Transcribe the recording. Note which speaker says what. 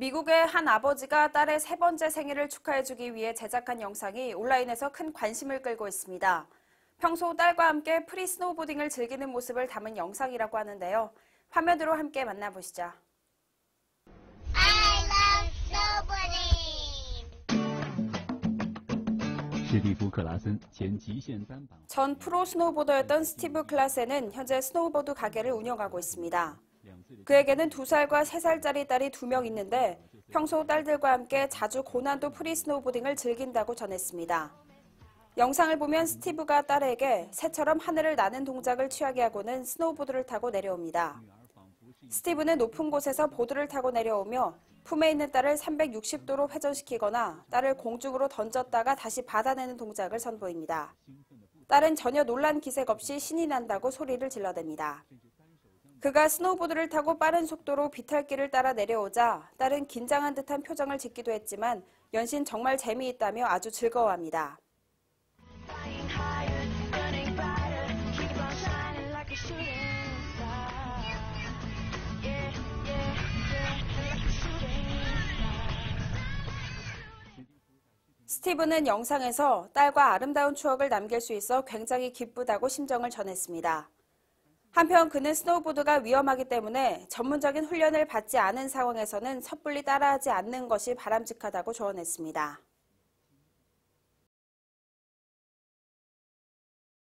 Speaker 1: 미국의 한 아버지가 딸의 세 번째 생일을 축하해주기 위해 제작한 영상이 온라인에서 큰 관심을 끌고 있습니다. 평소 딸과 함께 프리 스노우보딩을 즐기는 모습을 담은 영상이라고 하는데요. 화면으로 함께 만나보시죠. 전 프로 스노우보더였던 스티브 클라센은 현재 스노우보드 가게를 운영하고 있습니다. 그에게는 두 살과 세 살짜리 딸이 두 명 있는데 평소 딸들과 함께 자주 고난도 프리 스노우보딩을 즐긴다고 전했습니다. 영상을 보면 스티브가 딸에게 새처럼 하늘을 나는 동작을 취하게 하고는 스노우보드를 타고 내려옵니다. 스티브는 높은 곳에서 보드를 타고 내려오며 품에 있는 딸을 360도로 회전시키거나 딸을 공중으로 던졌다가 다시 받아내는 동작을 선보입니다. 딸은 전혀 놀란 기색 없이 신이 난다고 소리를 질러댑니다. 그가 스노우보드를 타고 빠른 속도로 비탈길을 따라 내려오자 딸은 긴장한 듯한 표정을 짓기도 했지만 연신 정말 재미있다며 아주 즐거워합니다. 스티브는 영상에서 딸과 아름다운 추억을 남길 수 있어 굉장히 기쁘다고 심정을 전했습니다. 한편 그는 스노우보드가 위험하기 때문에 전문적인 훈련을 받지 않은 상황에서는 섣불리 따라하지 않는 것이 바람직하다고 조언했습니다.